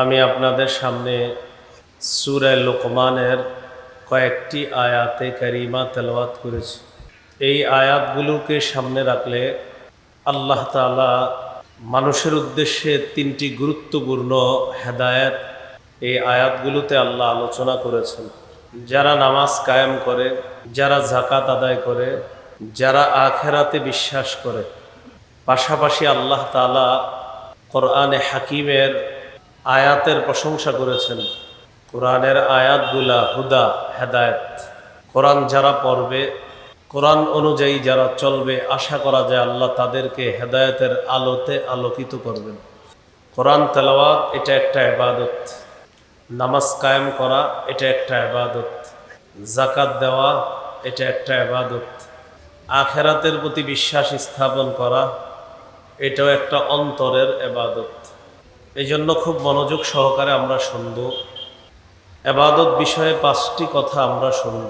আমি আপনাদের সামনে সুরায় লোকমানের কয়েকটি আয়াতে কারিমা তেলাওয়াত করেছি। এই আয়াতগুলোকে সামনে রাখলে আল্লাহ তাআলা মানুষের উদ্দেশ্যে তিনটি গুরুত্বপূর্ণ হেদায়েত এই আয়াতগুলোতে আল্লাহ আলোচনা করেছেন। যারা নামাজ কায়েম করে, যারা জাকাত আদায় করে, যারা আখেরাতে বিশ্বাস করে, পাশাপাশি আল্লাহ তাআলা কোরআনে হাকিমের আয়াতের প্রশংসা করেছেন। কোরআনের আয়াতগুলা হুদা, হেদায়ত। কোরআন যারা পড়বে, কোরআন অনুযায়ী যারা চলবে, আশা করা যায় আল্লাহ তাদেরকে হেদায়েতের আলোতে আলোকিত করবেন। কোরআন তেলাওয়াত, এটা একটা এবাদত নামাজ কায়েম করা, এটা একটা এবাদত জাকাত দেওয়া, এটা একটা এবাদত আখেরাতের প্রতি বিশ্বাস স্থাপন করা, এটাও একটা অন্তরের এবাদত এই জন্য খুব মনোযোগ সহকারে আমরা শুনব। এবাদত বিষয়ে পাঁচটি কথা আমরা শুনব।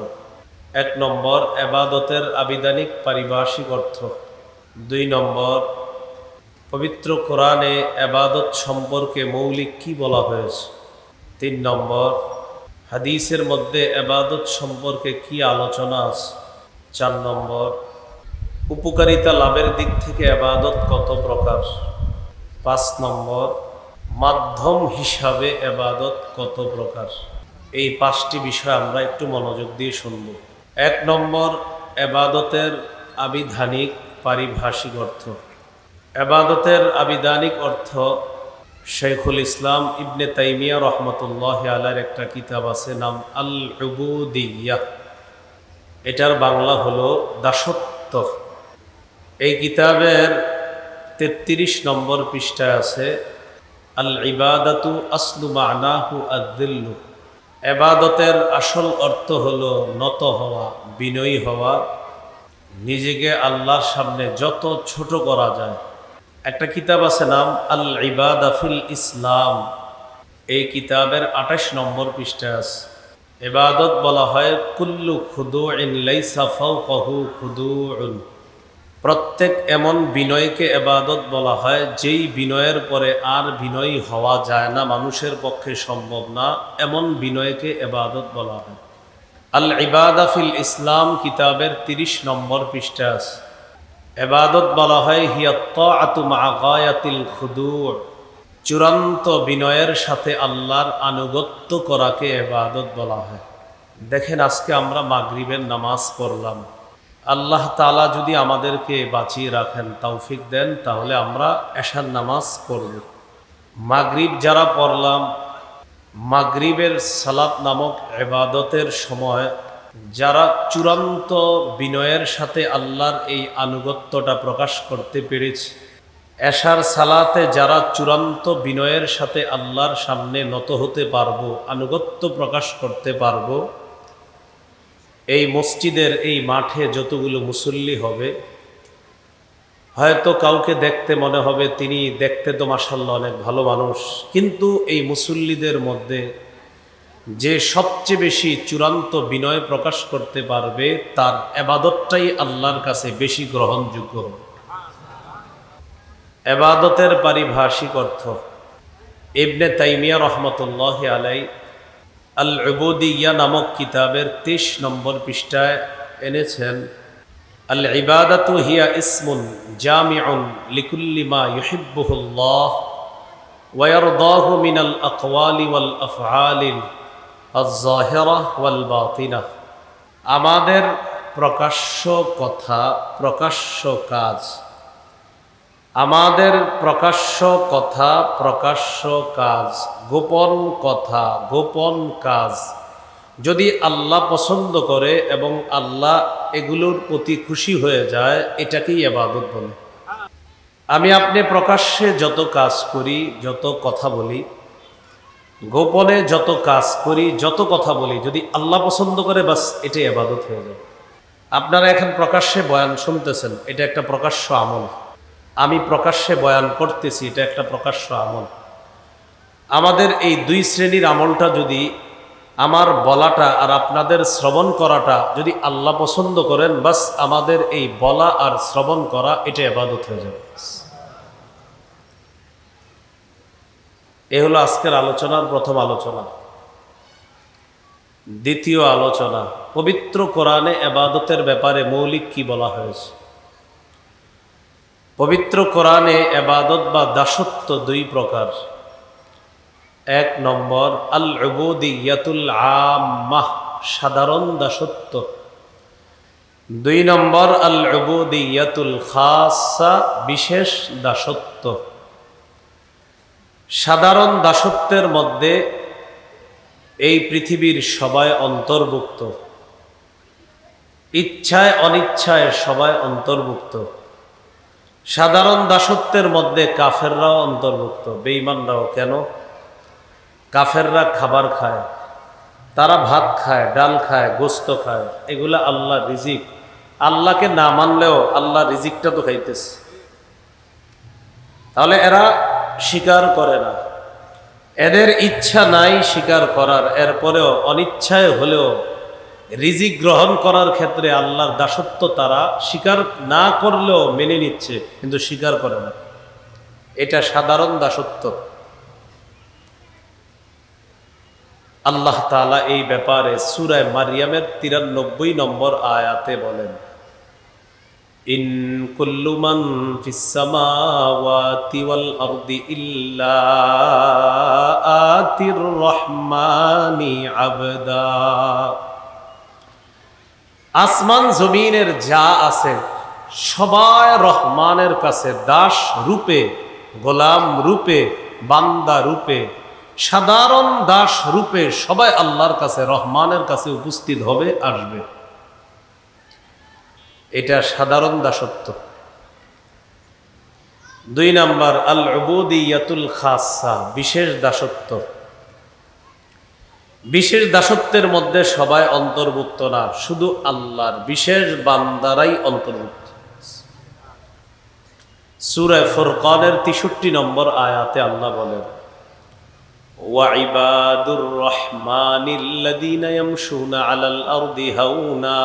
এক নম্বর, এবাদতের আবিধানিক পারিভাষিক অর্থ। দুই নম্বর, পবিত্র কোরআনে এবাদত সম্পর্কে মৌলিক কি বলা হয়েছে? তিন নম্বর, হাদিসের মধ্যে এবাদত সম্পর্কে কি আলোচনা আছে? চার নম্বর, উপকারিতা লাভের দিক থেকে এবাদত কত প্রকার? পাঁচ নম্বর মাধ্যম হিসাবে এবাদত কত প্রকার? এই পাঁচটি বিষয় আমরা একটু মনোযোগ দিয়ে শুনব। এক নম্বর, এবাদতের আবিধানিক পারিভাষিক অর্থ। এবাদতের আবিধানিক অর্থ শেখুল ইসলাম ইবনে তাইমিয়া রহমতুল্লাহ আলার একটা কিতাব আছে, নাম আল উবুদিয়া এটার বাংলা হলো দাসত্ব। এই কিতাবের তেত্রিশ নম্বর পৃষ্ঠায় আছে আল ইবাদাতু আসলু মানাহু আদিল্লু এবাদতের আসল অর্থ হলো নত হওয়া, বিনয়ী হওয়া। নিজেকে আল্লাহর সামনে যত ছোট করা যায়। একটা কিতাব আছে নাম আল ইবাদাফিল ইসলাম। এই কিতাবের আঠাশ নম্বর পৃষ্ঠা আছে। এবাদত বলা হয় কুল্লু খুদু ইন লাইসা ফাওকাহু খুদুউন। প্রত্যেক এমন বিনয়কে এবাদত বলা হয়, যেই বিনয়ের পরে আর বিনয়ী হওয়া যায় না, মানুষের পক্ষে সম্ভব না, এমন বিনয়কে এবাদত বলা হয়। আল ইবাদাফিল ইসলাম কিতাবের তিরিশ নম্বর পৃষ্ঠা আছে। এবাদত বলা হয় হিয়াত্ত আতুমা গায়াতিল খুদুর চূড়ান্ত বিনয়ের সাথে আল্লাহর আনুগত্য করাকে এবাদত বলা হয়। দেখেন, আজকে আমরা মাগরিবের নামাজ পড়লাম। আল্লাহ তালা যদি আমাদেরকে বাঁচিয়ে রাখেন, তৌফিক দেন, তাহলে আমরা এশার নামাজ পড়ব। মাগরিব যারা পড়লাম, মাগরিবের সালাত নামক এবাদতের সময় যারা চূড়ান্ত বিনয়ের সাথে আল্লাহর এই আনুগত্যটা প্রকাশ করতে পেরেছে, এশার সালাতে যারা চূড়ান্ত বিনয়ের সাথে আল্লাহর সামনে নত হতে পারব, আনুগত্য প্রকাশ করতে পারব এই মসজিদের এই মাঠে যতগুলো মুসল্লি হবে, হয়তো কাউকে দেখতে মনে হবে, তিনি দেখতে তো মাসাল্লাহ অনেক ভালো মানুষ। কিন্তু এই মুসল্লিদের মধ্যে যে সবচেয়ে বেশি চূড়ান্ত বিনয় প্রকাশ করতে পারবে, তার এবাদতটাই আল্লাহর কাছে বেশি গ্রহণযোগ্য। এবাদতের পারিভাষিক অর্থ, ইবনে তাইমিয়া রহমতুল্লাহ আলাই আল উবুদিয়া নামক কিতাবের তেইশ নম্বর পৃষ্ঠায় এনেছেন আল ইবাদাতু হিয়া ইসমুন জামিউন লিকুল্লিমা ইউহিব্বুহুল্লাহ ওয়ারদাহু মিনাল আকওয়ালি ওয়াল আফআলিল আয-যাহিরা ওয়াল বাতিনা। আমাদের প্রকাশ্য কথা, প্রকাশ্য কাজ আমাদের প্রকাশ্য কথা, প্রকাশ্য কাজ, গোপন কথা, গোপন কাজ। যদি আল্লাহ পছন্দ করে এবং আল্লাহ এগুলোর প্রতি খুশি হয়ে যায়, এটাকেই আবাদত বলে। আমি আপনি প্রকাশ্যে যত কাজ করি, যত কথা বলি, গোপনে যত কাজ করি, যত কথা বলি, যদি আল্লাহ পছন্দ করে, বাস এটাই আবাদত হয়ে যায়। আপনারা এখন প্রকাশ্যে বয়ান শুনতেছেন, এটা একটা প্রকাশ্য আমল। আমি প্রকাশ্যে বয়ান করতেছি, এটা একটা প্রকাশ্য আমল। আমাদের এই দুই শ্রেণির আমলটা যদি আমার বলাটা আর আপনাদের শ্রবণ করাটা যদি আল্লাহ পছন্দ করেন, বাস আমাদের এই বলা আর শ্রবণ করা, এটা এবাদত হয়ে যাবে। এ হলো আজকের আলোচনার প্রথম আলোচনা। দ্বিতীয় আলোচনা, পবিত্র কোরআনে এবাদতের ব্যাপারে মৌলিক কি বলা হয়েছে? পবিত্র কোরআনে এবাদত বা দাসত্ব দুই প্রকার। এক নম্বর আল ইয়াতুল আম্মাহ সাধারণ দাসত্ব। দুই নম্বর আল ইয়াতুল খাসা, বিশেষ দাসত্ব। সাধারণ দাসত্বের মধ্যে এই পৃথিবীর সবাই অন্তর্ভুক্ত। ইচ্ছায় অনিচ্ছায় সবাই অন্তর্ভুক্ত। সাধারণ দাসত্বের মধ্যে কাফেররাও অন্তর্ভুক্ত। বেঈমানরাও কেন? কাফেররা খাবার খায়, তারা ভাত খায়, ডাল খায়, গোস্ত খায়, এগুলা আল্লাহ রিজিক। আল্লাহকে না মানলেও আল্লাহ রিজিকটা তো খাইতেছে। তাহলে এরা স্বীকার করে না। এদের ইচ্ছা নাই স্বীকার করার, এরপরেও অনিচ্ছায় হলেও রিজিক গ্রহণ করার ক্ষেত্রে আল্লাহর দাসত্ব তারা স্বীকার না করলেও মেনে নিচ্ছে, কিন্তু স্বীকার করে না। এটা সাধারণ দাসত্ব। আল্লাহ তালা এই ব্যাপারে সুরায় মারিয়ামের তিরানব্বই নম্বর আয়াতে বলেন, ইন কুল্লুমান আবদা। আসমান জমিনের যা আছে, সবাই রহমানের কাছে দাস রূপে, গোলাম রূপে, বান্দা রূপে, সাধারণ দাস রূপে সবাই আল্লাহর কাছে, রহমানের কাছে উপস্থিত হবে, আসবে। এটা সাধারণ দাসত্ব। দুই নাম্বার আল খাসা, বিশেষ দাসত্ব। বিশেষ দাসত্বের মধ্যে সবাই অন্তর্ভুক্ত না শুধু আল্লাহর বিশেষ বান্দারাই অন্তর্ভুক্ত সুরায় ফোরকানের তেষট্টি নম্বর আয়াতে আল্লাহ বলেন وعباد الرحمن الذين يمشون على الأرض هونا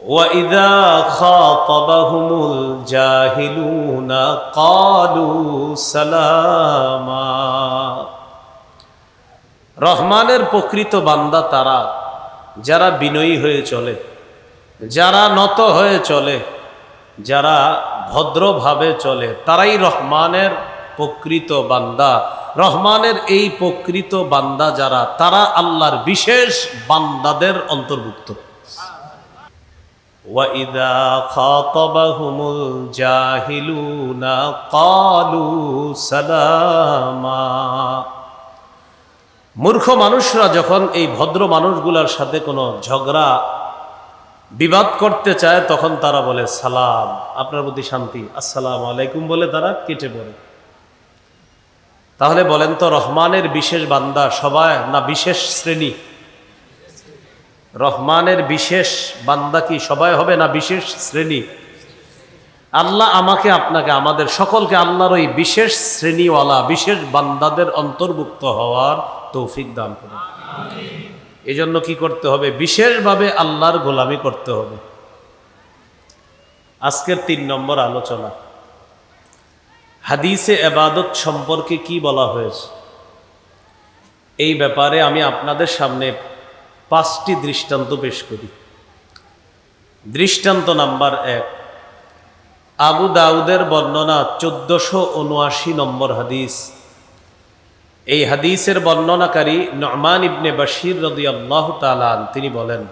وإذا خاطبهم الجاهلون قالوا سلاما রহমানের প্রকৃত বান্দা তারা যারা বিনয়ী হয়ে চলে যারা নত হয়ে চলে যারা ভদ্রভাবে চলে তারাই রহমানের প্রকৃত বান্দা রহমানের এই প্রকৃত বান্দা যারা তারা আল্লাহর বিশেষ বান্দাদের অন্তর্ভুক্ত وَإِذَا خَاطَبَهُمُ الْجَاهِلُونَ قَالُوا سَلَامًا মূর্খ মানুষরা যখন এই ভদ্র মানুষগুলোর সাথে কোনো ঝগড়া, বিবাদ করতে চায়, তখন তারা বলে, সালাম। আপনার প্রতি শান্তি। আসসালাম আলাইকুম বলে তারা কেটে পড়ে। তাহলে বলেন তো, রহমানের বিশেষ বান্দা সবাই না বিশেষ শ্রেণি? রহমানের বিশেষ বান্দা কি সবাই হবে না বিশেষ শ্রেণি? আল্লাহ আমাকে, আপনাকে, আমাদের সকলকে আল্লাহর ওই বিশেষ শ্রেণীওয়ালা, বিশেষ বান্দাদের অন্তর্ভুক্ত হওয়ার তৌফিক দান করুন। এই জন্য কি করতে হবে? বিশেষভাবে আল্লাহর গোলামি করতে হবে। আজকের তিন নম্বর আলোচনা। হাদিসে এবাদত সম্পর্কে কি বলা হয়েছে? এই ব্যাপারে আমি আপনাদের সামনে পাঁচটি দৃষ্টান্ত পেশ করি। দৃষ্টান্ত নাম্বার এক আবু দাউদের বর্ণনা চোদ্দশো উনআশি নম্বর হাদিস এই হাদিসের বর্ণনাকারী নমান ইবনে বশির রদি আল্লাহ তালান তিনি বলেন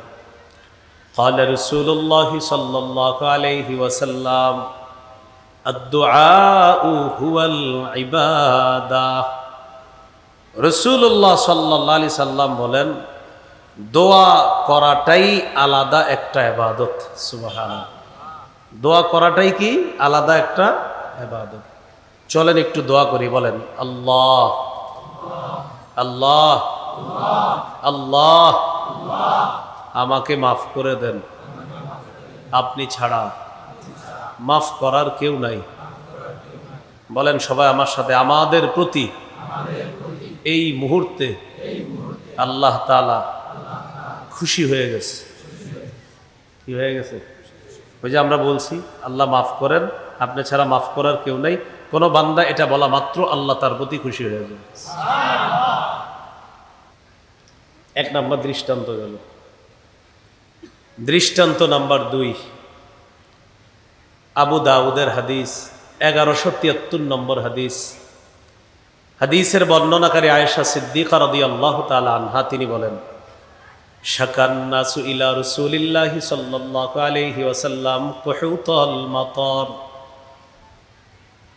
قال رسول الله صلى الله عليه وسلم الدعاء هو العبادة রসুল্লাহ সাল্লাহ আলি সাল্লাম বলেন দোয়া করাটাই আলাদা একটা এবাদত সুবাহান দোয়া করাটাই কি? আলাদা একটা এবাদত চলেন একটু দোয়া করি, বলেন, আল্লাহ আল্লাহ আল্লাহ, আমাকে মাফ করে দেন। আপনি ছাড়া মাফ করার কেউ নাই। বলেন, সবাই আমার সাথে, আমাদের প্রতি এই মুহূর্তে আল্লাহ তালা খুশি হয়ে গেছে। কি হয়ে গেছে? ওই যে আমরা বলছি, আল্লাহ মাফ করেন, আপনি ছাড়া মাফ করার কেউ নেই। কোনো বান্দা এটা বলা মাত্র আল্লাহ তার প্রতি খুশি হয়ে যাবে। এক নাম্বার দৃষ্টান্ত গেল। দৃষ্টান্ত নাম্বার দুই। আবু দাউদের হাদিস, এগারোশো তিয়াত্তর নম্বর হাদিস। হাদিসের বর্ণনাকারী আয়েশা সিদ্দিকা রদি আল্লাহ তালা আনহা, তিনি বলেন শাকান্নাসু ইলা রসুলিল্লাহি সাল্লাল্লাহু আলাইহি ওয়াসাল্লাম কুহুতাল মাতার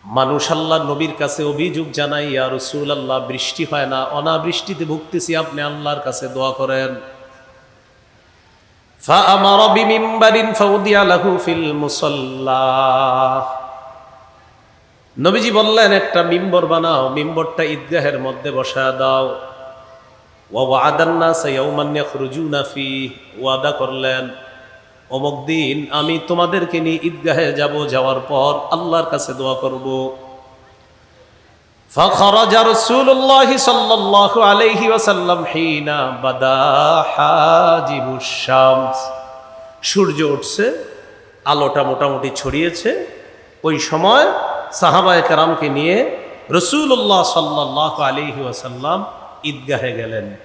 মানুষ আল্লাহ নবীর কাছে অভিযোগ জানাই ইয়া রসুল আল্লাহ বৃষ্টি হয় না অনাবৃষ্টিতে ভুগতেছি আপনি আল্লাহর কাছে দোয়া করেন فأمر بمنبر فوضع له في المصلى নবীজি বললেন একটা মিম্বর বানাও মিম্বরটা ঈদগাহের মধ্যে বসায় দাও ওয়াদান্না সাইয়াউমান ইয়াখরুজুনা ফি ওয়াদা করলেন অমুক দিন আমি তোমাদেরকে নিয়ে ঈদগাহে যাব যাওয়ার পর আল্লাহর কাছে দোয়া করব فخرج رسول الله صلى الله عليه وسلم حين بدا حاجب الشمس সূর্য উঠছে আলোটা মোটামুটি ছড়িয়েছে ওই সময় সাহাবায়ে কেরামকে নিয়ে রসুল্লাহ সাল্লাহ আলহি ওয়াসাল্লাম ঈদগাহে গেলেন।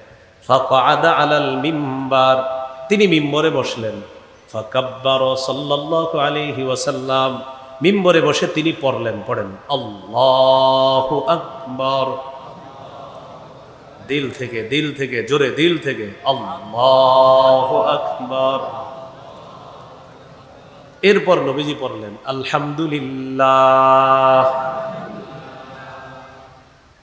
ফাকাদা আলাল মিম্বার। তিনি মিম্বরে বসলেন। ফাকাব্বার সাল্লাহ আলহি ওয়াসাল্লাম। মিম্বরে বসে তিনি পড়লেন, পড়েন, আল্লাহ আকবর। দিল থেকে দিল থেকে, জোরে দিল থেকে, আল্লাহ আকবর। এরপর নবীজি পড়লেন, আলহামদুলিল্লাহ।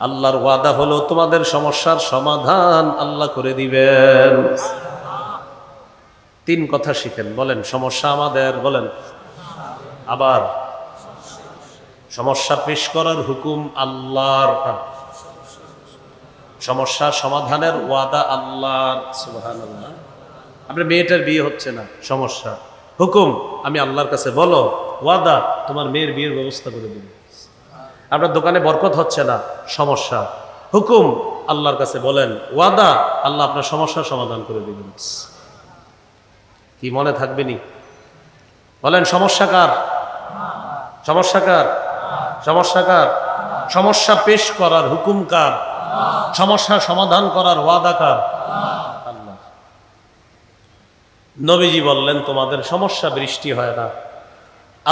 আল্লাহর ওয়াদা হলো তোমাদের সমস্যার সমাধান আল্লাহ করে দিবেন। তিন কথা শিখেন, বলেন, সমস্যা আমাদের, বলেন। আবার, সমস্যা পেশ করার হুকুম আল্লাহর সমস্যা সমাধানের ওয়াদা আল্লাহর আপনার মেয়েটার বিয়ে হচ্ছে না, সমস্যা। হুকুম, আমি আল্লাহর কাছে বলো, ওয়াদা, তোমার মেয়ের বিয়ের ব্যবস্থা করে দিন আপনার দোকানে বরকত হচ্ছে না, সমস্যা। হুকুম আল্লাহর কাছে বলেন, ওয়াদা, আল্লাহ আপনার সমস্যার সমাধান করে দিবেন। কি মনে থাকবেনি বলেন সমস্যা কার? সমস্যা কার? সমস্যা পেশ করার হুকুম কার? সমস্যা সমাধান করার ওয়াদা কার? আল্লাহ। নবীজি বললেন, তোমাদের সমস্যা বৃষ্টি হয় না।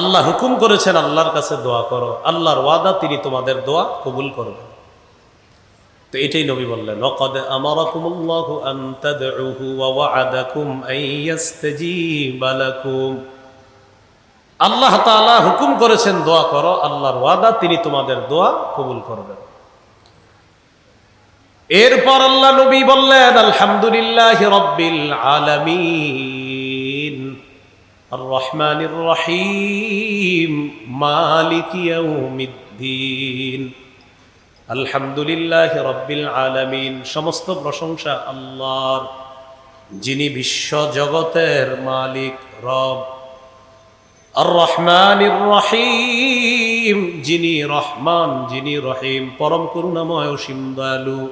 আল্লাহ হুকুম করেছেন, আল্লাহর কাছে দোয়া করো। আল্লাহর ওয়াদা, তিনি তোমাদের দোয়া কবুল করবেন। তো এটাই নবী বললেন আন তাদউহু ওয়া ওয়া'আদাকুম আল্লাহ তাআলা হুকুম করেছেন, দোয়া করো, আল্লাহর ওয়াদা, তিনি তোমাদের দোয়া কবুল করবেন। এরপর আল্লাহ নবী বললেন, আলহামদুলিল্লাহ রব্বিল আলামিন। আর রহমানির রহিম মালিক ইয়াউমিদ্দিন আলহামদুলিল্লাহ রব্বিল আলামিন। সমস্ত প্রশংসা আল্লাহর, যিনি বিশ্ব জগতের মালিক, রব। আর রহমানির রহিম যিনি রহমান, যিনি রহিম, পরম করুণাময় অসীম দয়ালু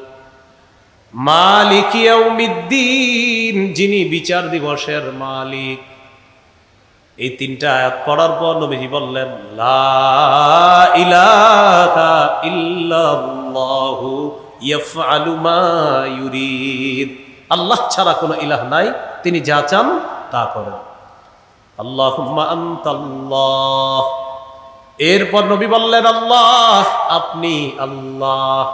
মালিক ইয়াউমিদ্দিন, যিনি বিচার দিবসের মালিক। এই তিনটা আয়াত পড়ার পর নবীজি বললেন, লা আল্লাহ ছাড়া কোনো ইলাহ নাই, তিনি যা চান তা করেন। আল্লাহুম্মা আনতাল্লাহ। এরপর নবী বললেন, আল্লাহ, আপনি আল্লাহ।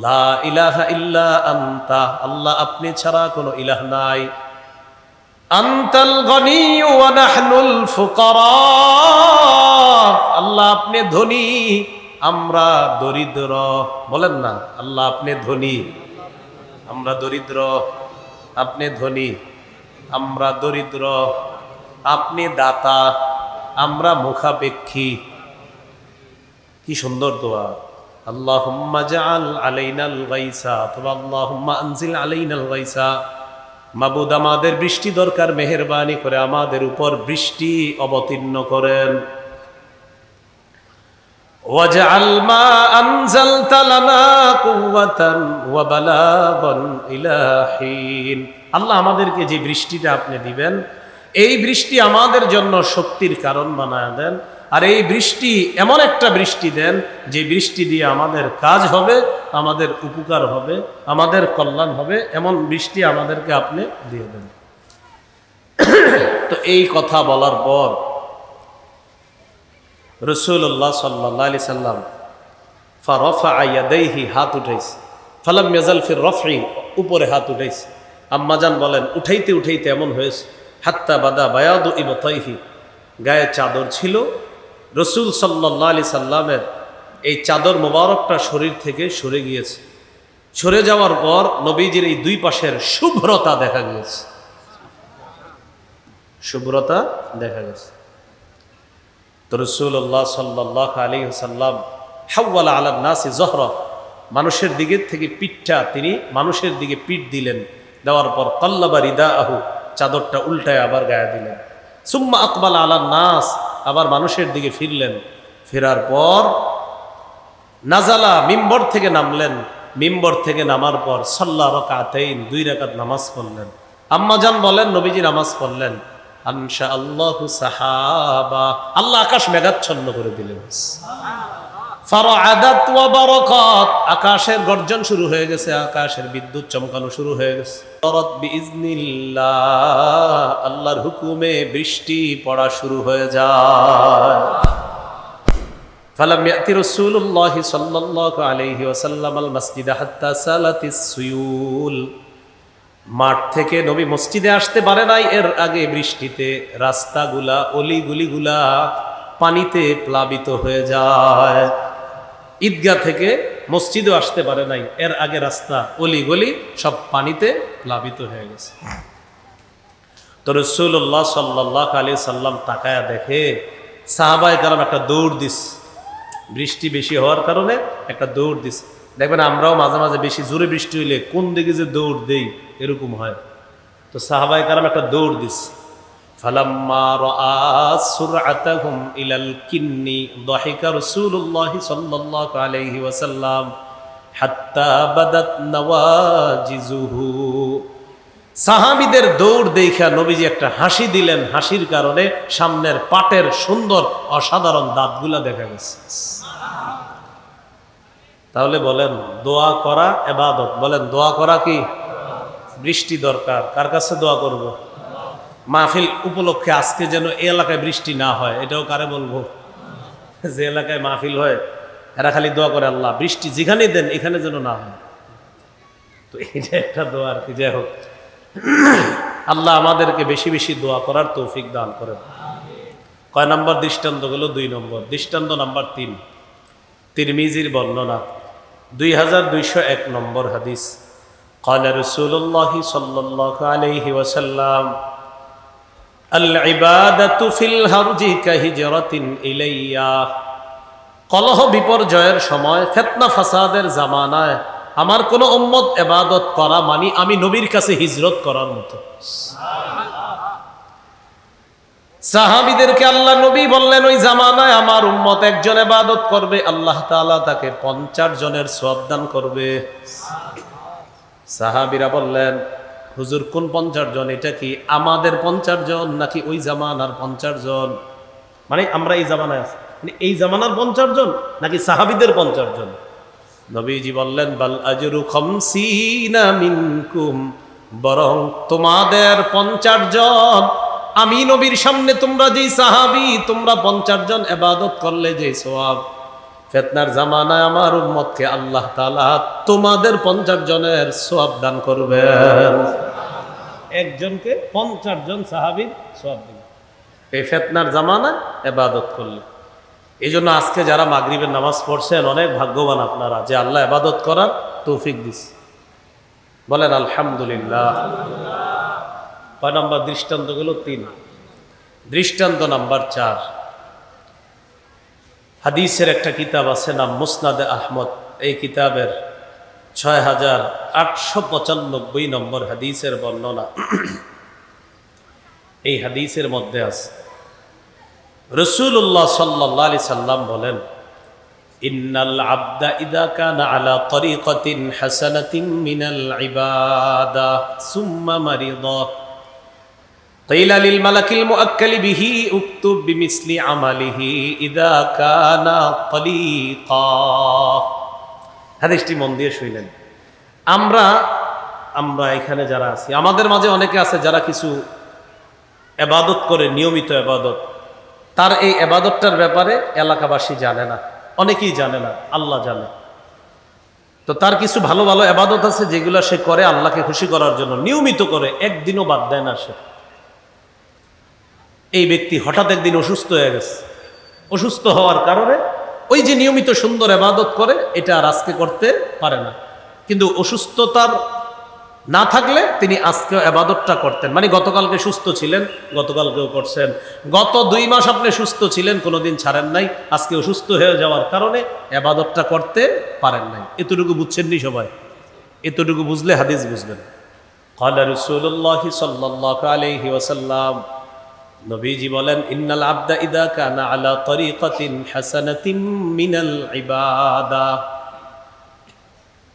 লা ইলাহা ইল্লা আনতা। আল্লাহ, আপনি ছাড়া কোনো ইলাহ নাই। আনতাল নাহনুল আল্লাহ আপনি ধনী, আমরা দরিদ্র। বলেন না, আল্লাহ আপনি ধনী, আমরা দরিদ্র। আপনি ধনী, আমরা দরিদ্র। আপনি দাতা, আমরা মুখাপেক্ষী। কি সুন্দর দোয়া। জাআল আলাইনাল গাইসা, অথবা আল্লাহুম্মা আনজিল আলাইনাল গাইসা। মাবুদ আমাদের বৃষ্টি দরকার মেহেরবানি করে আমাদের উপর বৃষ্টি অবতীর্ণ করেন واجعل ما أنزلت لنا قوة وبلاغا إلى حين আল্লাহ আমাদেরকে যে বৃষ্টিটা আপনি দিবেন এই বৃষ্টি আমাদের জন্য শক্তির কারণ বানায় দেন আর এই বৃষ্টি এমন একটা বৃষ্টি দেন, যে বৃষ্টি দিয়ে আমাদের কাজ হবে, আমাদের উপকার হবে, আমাদের কল্যাণ হবে, এমন বৃষ্টি আমাদেরকে আপনি দিয়ে দেন। তো এই কথা বলার পর রসুল্লাহ সাল্লাহ আলি সাল্লাম ফারফা আয়াদাইহি হাত উঠাইছে, ফালাম মেজাল ফির রফি উপরে হাত উঠাইছে। আম্মাজান বলেন, উঠাইতে উঠাইতে এমন হয়েছে, হাত্তা বাদা বায়াদু ইবতাইহি। গায়ে চাদর ছিল রসুল সাল্লাহ আলি সাল্লামের এই চাদর মোবারকটা শরীর থেকে সরে গিয়েছে। সরে যাওয়ার পর নবীজির এই দুই পাশের শুভ্রতা দেখা গিয়েছে। শুভ্রতা দেখা গেছে। তো রসুল্লাহ সাল্লাহ আলী সাল্লাম হাওয়ালা আলা নাসি জহর, মানুষের দিকে থেকে পিঠটা তিনি মানুষের দিকে পিঠ দিলেন। দেওয়ার পর কল্লাবা রিদা আহু চাদরটা উল্টায় আবার গায়ে দিলেন। সুম্মা আকবাল আলা নাস আবার মানুষের দিকে ফিরলেন। ফেরার পর নাজালা মিম্বর থেকে নামলেন। মিম্বর থেকে নামার পর সাল্লা রকাতেইন দুই রাকাত নামাজ পড়লেন। আম্মাজান বলেন, নবীজি নামাজ পড়লেন। আনশা আল্লাহ সাহাবা। আল্লাহ আকাশ মেঘাচ্ছন্ন করে দিলেন। আকাশের গর্জন শুরু হয়ে গেছে আকাশের বিদ্যুৎ চমকানো শুরু হয়ে গেছে তরত বিইজনিল্লাহ আল্লাহর হুকুমে বৃষ্টি পড়া শুরু হয়ে যায় فلم يأتي رسول الله صلى الله عليه وسلم المسجد حتى سالت السيول মাঠ থেকে নবী মসজিদে আসতে পারে নাই এর আগে বৃষ্টিতে রাস্তাগুলা অলিগুলিগুলা পানিতে প্লাবিত হয়ে যায় ঈদগাহ থেকে মসজিদও আসতে পারে নাই। এর আগে রাস্তা অলি গলি সব পানিতে প্লাবিত হয়ে গেছে। তো রসুল্লাহ সাল্লাহ আলী সাল্লাম তাকায়া দেখে সাহাবাই কারণ একটা দৌড় দিস। বৃষ্টি বেশি হওয়ার কারণে একটা দৌড় দিস। দেখবেন আমরাও মাঝে মাঝে বেশি জোরে বৃষ্টি হইলে কোন দিকে যে দৌড় দেই এরকম হয়। তো সাহাবাই কারাম একটা দৌড় দিস। সাহাবিদের দৌড় দেখা নবীজি একটা হাসি দিলেন। হাসির কারণে সামনের পাটের সুন্দর অসাধারণ দাঁতগুলা দেখা গেছে। তাহলে বলেন, দোয়া করা এবাদত। বলেন, দোয়া করা কি? বৃষ্টি দরকার। কার কাছে দোয়া করব। মাহফিল উপলক্ষে আজকে যেন এই এলাকায় বৃষ্টি না হয় এটাও কারে বলবো যে এলাকায় মাহফিল হয় এরা খালি দোয়া করে আল্লাহ বৃষ্টি যেখানেই দেন এখানে যেন না হয় তো এটা একটা দোয়া আর কি যাই হোক আল্লাহ আমাদেরকে বেশি বেশি দোয়া করার তৌফিক দান করেন কয় নম্বর দৃষ্টান্ত গেল দুই নম্বর দৃষ্টান্ত নাম্বার তিন তিরমিজির বর্ণনা দুই হাজার দুইশো এক নম্বর হাদিস قال رسول الله صلى الله عليه وسلم কলহ বিপর্যয়ের সময়, ফেতনা ফাসাদের জামানায় আমার কোনো উম্মত এবাদত করা মানি আমি নবীর কাছে হিজরত করার মতো। সাহাবিদেরকে আল্লাহ নবী বললেন, ওই জামানায় আমার উম্মত একজন এবাদত করবে, আল্লাহ তালা তাকে পঞ্চাশ জনের সবদান করবে। সাহাবিরা বললেন হুজুর, কোন পঞ্চাশ জন এটা কি আমাদের পঞ্চাশ জন নাকি ওই জামানার পঞ্চাশ জন মানে আমরা এই জামানায় আছি। মানে এই জামানার পঞ্চাশ জন নাকি সাহাবিদের পঞ্চাশ জন নবীজি বললেন, বাল আজরু খমসিনা মিনকুম, বরং তোমাদের পঞ্চাশ জন আমি নবীর সামনে তোমরা যেই সাহাবি, তোমরা পঞ্চাশ জন এবাদত করলে যে সোয়াব ফেতনার জামানায় আমার উম্মতকে আল্লাহ তাআলা তোমাদের পঞ্চাশ জনের সোয়াব দান করবেন। একজনকে পঞ্চাশ জন সাহাবির সোয়াব দিবেন। এই ফেতনার জামানায় এবাদত করলে। এই জন্য আজকে যারা মাগরিবের নামাজ পড়ছেন অনেক ভাগ্যবান আপনারা যে আল্লাহ এবাদত করার তৌফিক দিস বলেন আলহামদুলিল্লাহ। কয় নম্বর দৃষ্টান্তগুলো? তিন। দৃষ্টান্ত নাম্বার চার। হাদিসের একটা কিতাব আছে নাম মুসনাদে আহমদ। এই কিতাবের ছয় হাজার আটশো পঁচানব্বই নম্বর হাদিসের বর্ণনা। এই হাদিসের মধ্যে আছে রসুল্লাহ সাল্লাহ সাল্লাম বলেন, ইন্নাল আবদা ইদা কানা আলা তরিকতিন হাসানাতিন মিনাল ইবাদা সুম্মা মারিদা। قيل للملك المؤكل به اكتب بمثل عمله إذا كان طليقا হাদিসটি মন দিয়ে শুইলেন আমরা আমরা এখানে যারা আছি আমাদের মাঝে অনেকে আছে যারা কিছু এবাদত করে নিয়মিত এবাদত তার এই এবাদতটার ব্যাপারে এলাকাবাসী জানে না অনেকেই জানে না আল্লাহ জানে তো তার কিছু ভালো ভালো এবাদত আছে যেগুলো সে করে আল্লাহকে খুশি করার জন্য নিয়মিত করে একদিনও বাদ দেয় না সে এই ব্যক্তি হঠাৎ একদিন অসুস্থ হয়ে গেছে অসুস্থ হওয়ার কারণে ওই যে নিয়মিত সুন্দর এবাদত করে এটা আর আজকে করতে পারে না কিন্তু অসুস্থতার না থাকলে তিনি আজকে আবাদতটা করতেন মানে গতকালকে সুস্থ ছিলেন গতকালকেও করছেন গত দুই মাস আপনি সুস্থ ছিলেন কোনোদিন ছাড়েন নাই আজকে অসুস্থ হয়ে যাওয়ার কারণে আবাদতটা করতে পারেন নাই এতটুকু বুঝছেননি সবাই এতটুকু বুঝলে হাদিস বুঝবেন قال رسول الله صلى الله عليه وسلم নবীজি বলেন, ইন্নাল আবদা ইদা কানা আলা তরিকাতিন হাসানাতিন মিনাল ইবাদা।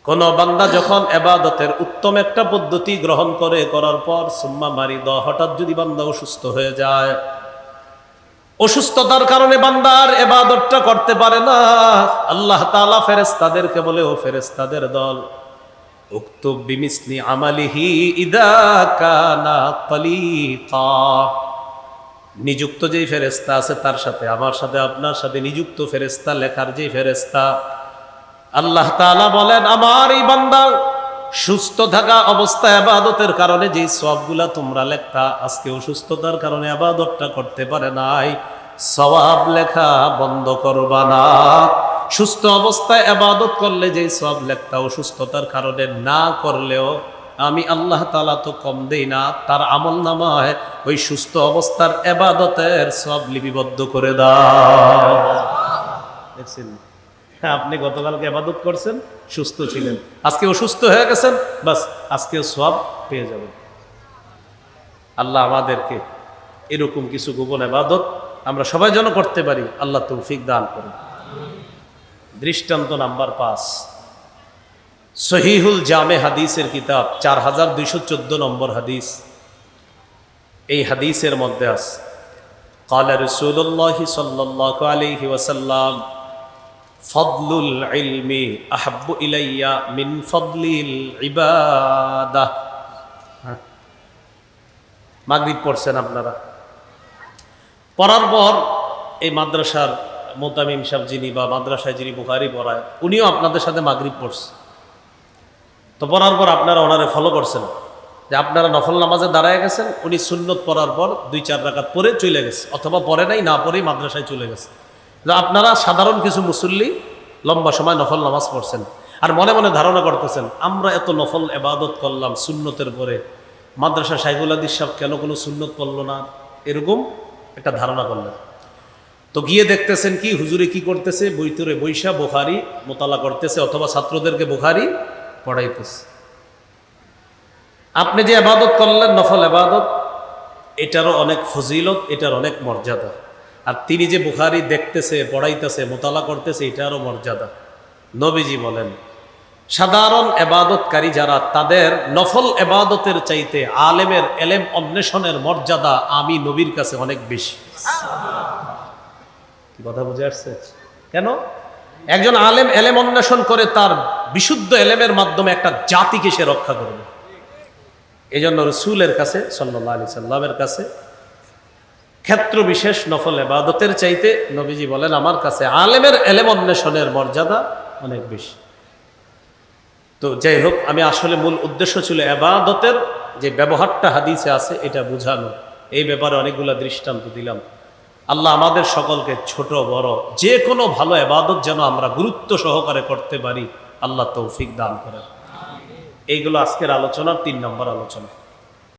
কোন বান্দা যখন এবাদতের উত্তম একটা পদ্ধতি গ্রহণ করে, করার পর সুম্মা মারি দ হঠাৎ যদি বান্দা অসুস্থ হয়ে যায়, অসুস্থতার কারণে বান্দার এবাদতটা করতে পারে না। আল্লাহ তাআলা ফেরেশতাদেরকে বলে, ও ফেরেশতাদের দল উক্তুব বিমিসলি আমালিহি ইদা কানা তালিকা। নিযুক্ত যেই ফেরেস্তা আছে তার সাথে, আমার সাথে, আপনার সাথে নিযুক্ত ফেরেস্তা লেখার যেই ফেরেস্তা আল্লাহ তাআলা বলেন, আমার এই বান্দা সুস্থ থাকা অবস্থায় আবাদতের কারণে যেই সবগুলা তোমরা লেখতা আজকে অসুস্থতার কারণে আবাদতটা করতে পারে নাই। সওয়াব লেখা বন্ধ করবা না। সুস্থ অবস্থায় আবাদত করলে যেই সব লেখতা অসুস্থতার কারণে না করলেও আমি আল্লাহ তালা তো কম দেই না, তার আমল নামায় ওই সুস্থ অবস্থার এবাদতের সব লিপিবদ্ধ করে দেখছেন? আপনি গতকালকে এবাদত করছেন, সুস্থ ছিলেন। আজকে অসুস্থ হয়ে গেছেন, বাস আজকে সব পেয়ে যাবেন। আল্লাহ আমাদেরকে এরকম কিছু গোপন এবাদত আমরা সবাই যেন করতে পারি, আল্লাহ তৌফিক দান করুন। দৃষ্টান্ত নাম্বার পাঁচ। সহিহুল জামে হাদিসের কিতাব চার হাজার দুইশো চোদ্দ নম্বর হাদিস এই হাদিসের মধ্যে আছে قال رسول الله صلى الله عليه وسلم فضل العلم أحب إلي من فضل العبادة মাগরিব পড়ছেন আপনারা পড়ার পর এই মাদ্রাসার মোতামিম সাহেব যিনি বা মাদ্রাসায় যিনি বুখারি পড়ায় উনিও আপনাদের সাথে মাগরিব পড়ছে তো পড়ার পর আপনারা ওনারে ফলো করছেন। যে আপনারা নফল নামাজে দাঁড়ায় গেছেন, উনি সুন্নত পড়ার পর দুই চার রাকাত পরে চলে গেছে, অথবা পরে নাই, না পরেই মাদ্রাসায় চলে গেছে। আপনারা সাধারণ কিছু মুসল্লি লম্বা সময় নফল নামাজ পড়ছেন। আর মনে মনে ধারণা করতেছেন, আমরা এত নফল এবাদত করলাম সুন্নতের পরে, মাদ্রাসা সাইগুল আদিস সাহেব কেন কোনো সুন্নত পড়ল না? এরকম একটা ধারণা করলেন। তো গিয়ে দেখতেছেন কি, হুজুরে কি করতেছে? বইতরে বৈশা, বোখারি মোতালা করতেছে, অথবা ছাত্রদেরকে বোখারি পড়াইতেছে আপনি যে আবাদত করলেন, নফল আবাদত, এটারও অনেক ফজিলত, এটার অনেক মর্যাদা। আর তিনি যে বুখারি দেখতেছে, পড়াইতেছে, মোতালা করতেছে, এটারও মর্যাদা। নবীজি বলেন, সাধারণ এবাদতকারী যারা, তাদের নফল এবাদতের চাইতে আলেমের এলেম অন্বেষণের মর্যাদা আমি নবীর কাছে অনেক বেশি। কথা বুঝে আসছে? কেন? একজন আলেম এলেম অন্বেষণ করে তার বিশুদ্ধ এলেমের মাধ্যমে একটা জাতিকে সে রক্ষা করবে। এই জন্য রসুলের কাছে সাল্লাহ আলি সাল্লামের কাছে ক্ষেত্র বিশেষ, নফল এবাদতের চাইতে নবীজি বলেন, আমার কাছে আলেমের এলেম অন্বেষণের মর্যাদা অনেক বেশি। তো যাই হোক, আমি আসলে মূল উদ্দেশ্য ছিল এবাদতের যে ব্যবহারটা হাদিসে আছে, এটা বোঝানো। এই ব্যাপারে অনেকগুলো দৃষ্টান্ত দিলাম। আল্লাহ আমাদের সকলকে ছোট, বড়, যে কোনো ভালো এবাদত যেন আমরা গুরুত্ব সহকারে করতে পারি, আল্লাহ তৌফিক দান করেন। এইগুলো আজকের আলোচনার তিন নম্বর আলোচনা।